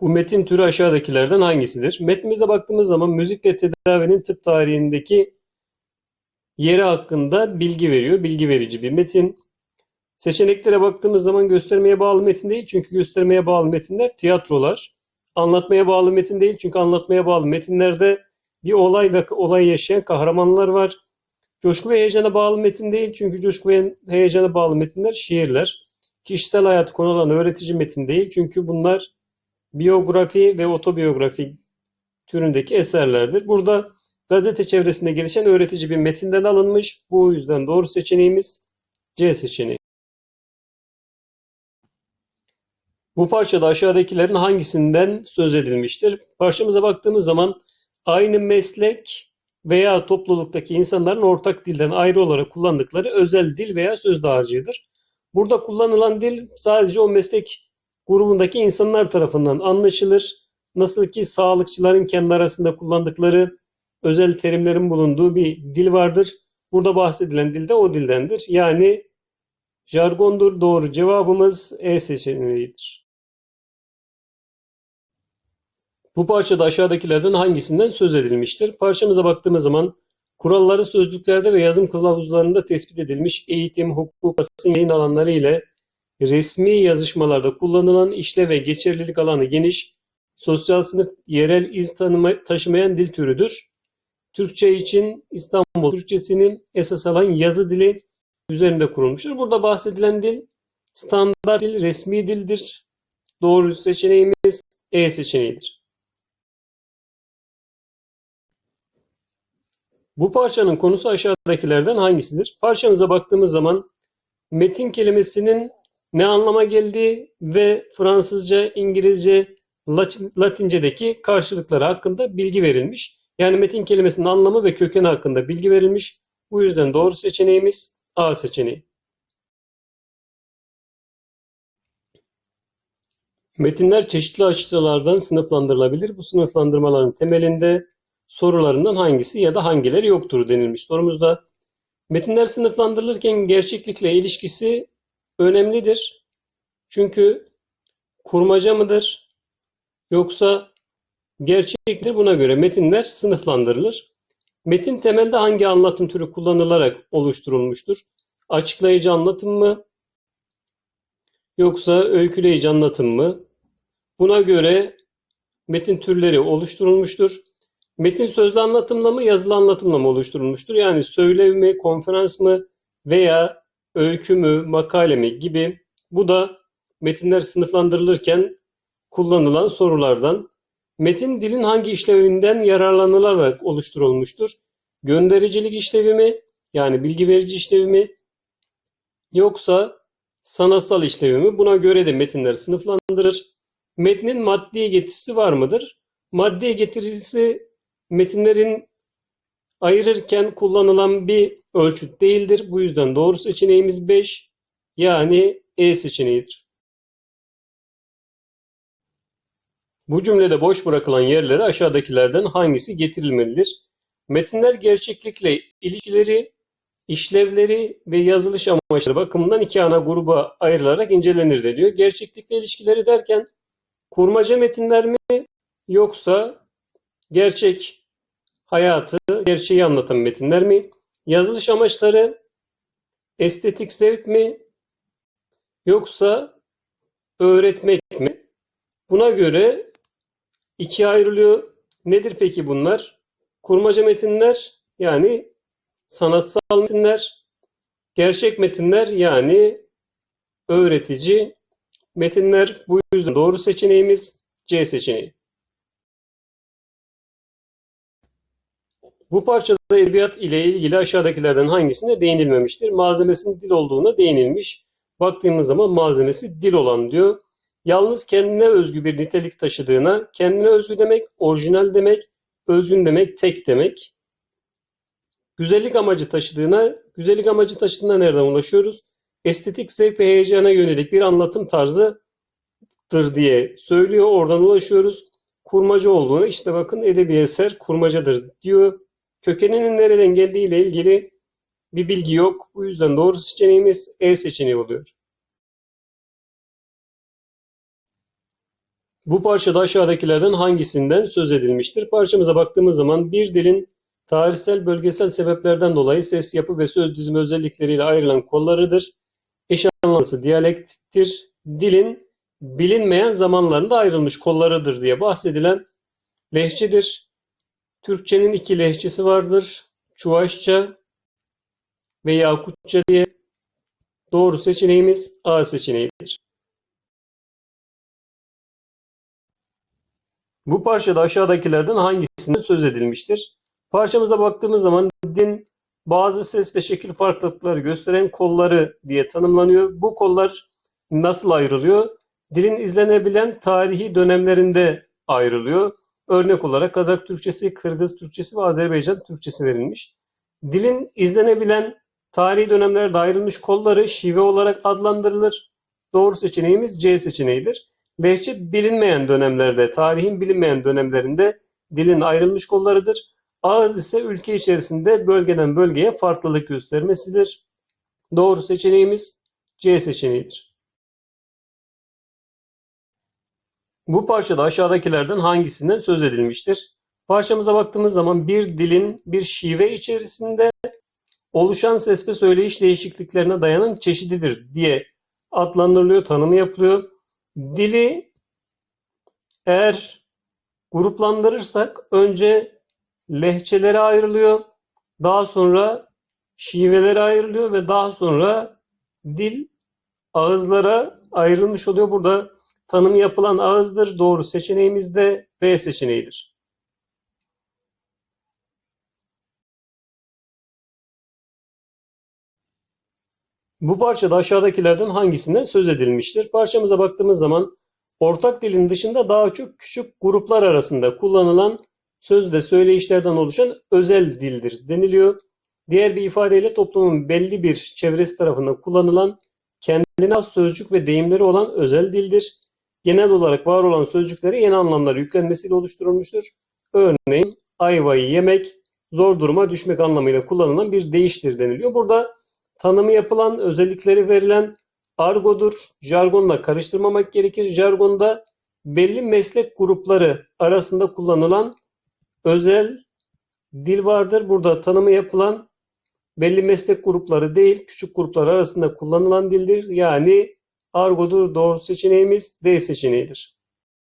Bu metin türü aşağıdakilerden hangisidir? Metnimize baktığımız zaman müzik ve tedavinin tıp tarihindeki yeri hakkında bilgi veriyor. Bilgi verici bir metin. Seçeneklere baktığımız zaman göstermeye bağlı metin değil. Çünkü göstermeye bağlı metinler tiyatrolar. Anlatmaya bağlı metin değil. Çünkü anlatmaya bağlı metinlerde bir olay ve olay yaşayan kahramanlar var. Coşku ve heyecana bağlı metin değil. Çünkü coşku ve heyecana bağlı metinler şiirler. Kişisel hayatı konu olan öğretici metin değil. Çünkü bunlar biyografi ve otobiyografi türündeki eserlerdir. Burada gazete çevresinde gelişen öğretici bir metinden alınmış. Bu yüzden doğru seçeneğimiz C seçeneği. Bu parçada aşağıdakilerin hangisinden söz edilmiştir? Parçamıza baktığımız zaman aynı meslek veya topluluktaki insanların ortak dilden ayrı olarak kullandıkları özel dil veya söz dağarcığıdır. Burada kullanılan dil sadece o meslek grubundaki insanlar tarafından anlaşılır. Nasıl ki sağlıkçıların kendi arasında kullandıkları özel terimlerin bulunduğu bir dil vardır. Burada bahsedilen dil de o dildendir. Yani jargondur. Doğru cevabımız E seçeneğidir. Bu parçada aşağıdakilerden hangisinden söz edilmiştir? Parçamıza baktığımız zaman kuralları sözlüklerde ve yazım kılavuzlarında tespit edilmiş eğitim, hukuk, basın yayın alanları ile resmi yazışmalarda kullanılan işlev ve geçerlilik alanı geniş, sosyal sınıf yerel iz tanıma, taşımayan dil türüdür. Türkçe için İstanbul Türkçesinin esas alan yazı dili üzerinde kurulmuştur. Burada bahsedilen dil standart dil, resmi dildir. Doğru seçeneğimiz E seçeneğidir. Bu parçanın konusu aşağıdakilerden hangisidir? Parçamıza baktığımız zaman metin kelimesinin ne anlama geldiği ve Fransızca, İngilizce, Latince'deki karşılıkları hakkında bilgi verilmiş. Yani metin kelimesinin anlamı ve kökeni hakkında bilgi verilmiş. Bu yüzden doğru seçeneğimiz A seçeneği. Metinler çeşitli açılardan sınıflandırılabilir. Bu sınıflandırmaların temelinde sorularından hangisi ya da hangileri yoktur denilmiş sorumuzda. Metinler sınıflandırılırken gerçeklikle ilişkisi önemlidir. Çünkü kurmaca mıdır yoksa gerçektir buna göre metinler sınıflandırılır. Metin temelde hangi anlatım türü kullanılarak oluşturulmuştur? Açıklayıcı anlatım mı yoksa öyküleyici anlatım mı? Buna göre metin türleri oluşturulmuştur. Metin sözlü anlatımla mı yazılı anlatımla mı oluşturulmuştur? Yani söylev mi, konferans mı veya öykü mü, makale mi gibi. Bu da metinler sınıflandırılırken kullanılan sorulardan. Metin dilin hangi işlevinden yararlanılarak oluşturulmuştur? Göndericilik işlevi mi? Yani bilgi verici işlevi mi? Yoksa sanatsal işlevi mi? Buna göre de metinler sınıflandırır. Metnin maddi getirisi var mıdır? Maddi getirisi metinlerin ayırırken kullanılan bir ölçüt değildir. Bu yüzden doğru seçeneğimiz 5 yani E seçeneğidir. Bu cümlede boş bırakılan yerlere aşağıdakilerden hangisi getirilmelidir? Metinler gerçeklikle ilişkileri, işlevleri ve yazılış amaçları bakımından iki ana gruba ayrılarak incelenir de diyor. Gerçeklikle ilişkileri derken kurmaca metinler mi yoksa gerçek hayatı, gerçeği anlatan metinler mi? Yazılış amaçları estetik zevk mi yoksa öğretmek mi? Buna göre ikiye ayrılıyor. Nedir peki bunlar? Kurmaca metinler yani sanatsal metinler, gerçek metinler yani öğretici metinler. Bu yüzden doğru seçeneğimiz C seçeneği. Bu parçada edebiyat ile ilgili aşağıdakilerden hangisine değinilmemiştir? Malzemesinin dil olduğuna değinilmiş. Baktığımız zaman malzemesi dil olan diyor. Yalnız kendine özgü bir nitelik taşıdığına, kendine özgü demek, orijinal demek, özgün demek, tek demek. Güzellik amacı taşıdığına, güzellik amacı taşıdığına nereden ulaşıyoruz? Estetik zevk ve heyecana yönelik bir anlatım tarzıdır diye söylüyor. Oradan ulaşıyoruz. Kurmaca olduğuna işte bakın edebi eser kurmacadır diyor. Kökeninin nereden geldiği ile ilgili bir bilgi yok. Bu yüzden doğru seçeneğimiz E seçeneği oluyor. Bu parçada aşağıdakilerden hangisinden söz edilmiştir? Parçamıza baktığımız zaman bir dilin tarihsel, bölgesel sebeplerden dolayı ses, yapı ve söz dizimi özellikleriyle ayrılan kollarıdır. Eş anlamlısı diyalektir. Dilin bilinmeyen zamanlarında ayrılmış kollarıdır diye bahsedilen lehçedir. Türkçenin iki lehçesi vardır. Çuvaşça ve Yakutça diye. Doğru seçeneğimiz A seçeneğidir. Bu parçada aşağıdakilerden hangisinden söz edilmiştir? Parçamıza baktığımız zaman din bazı ses ve şekil farklılıkları gösteren kolları diye tanımlanıyor. Bu kollar nasıl ayrılıyor? Dilin izlenebilen tarihi dönemlerinde ayrılıyor. Örnek olarak Kazak Türkçesi, Kırgız Türkçesi ve Azerbaycan Türkçesi verilmiş. Dilin izlenebilen tarihi dönemlerde ayrılmış kolları şive olarak adlandırılır. Doğru seçeneğimiz C seçeneğidir. Lehçe bilinmeyen dönemlerde, tarihin bilinmeyen dönemlerinde dilin ayrılmış kollarıdır. Ağız ise ülke içerisinde bölgeden bölgeye farklılık göstermesidir. Doğru seçeneğimiz C seçeneğidir. Bu parçada aşağıdakilerden hangisinden söz edilmiştir? Parçamıza baktığımız zaman bir dilin bir şive içerisinde oluşan ses ve söyleyiş değişikliklerine dayanan çeşididir diye adlandırılıyor, tanımı yapılıyor. Dili eğer gruplandırırsak önce lehçelere ayrılıyor, daha sonra şivelere ayrılıyor ve daha sonra dil ağızlara ayrılmış oluyor. Burada tanımı yapılan ağızdır. Doğru seçeneğimiz de B seçeneğidir. Bu parçada aşağıdakilerden hangisinden söz edilmiştir? Parçamıza baktığımız zaman ortak dilin dışında daha çok küçük gruplar arasında kullanılan söz ve söyleyişlerden oluşan özel dildir deniliyor. Diğer bir ifadeyle toplumun belli bir çevresi tarafından kullanılan kendine has sözcük ve deyimleri olan özel dildir. Genel olarak var olan sözcüklere yeni anlamlar yüklenmesiyle oluşturulmuştur. Örneğin ayvayı yemek, zor duruma düşmek anlamıyla kullanılan bir deyiştir deniliyor. Burada tanımı yapılan, özellikleri verilen argodur. Jargonla karıştırmamak gerekir. Jargonda belli meslek grupları arasında kullanılan özel dil vardır. Burada tanımı yapılan belli meslek grupları değil, küçük gruplar arasında kullanılan dildir. Yani argodur. Doğru seçeneğimiz D seçeneğidir.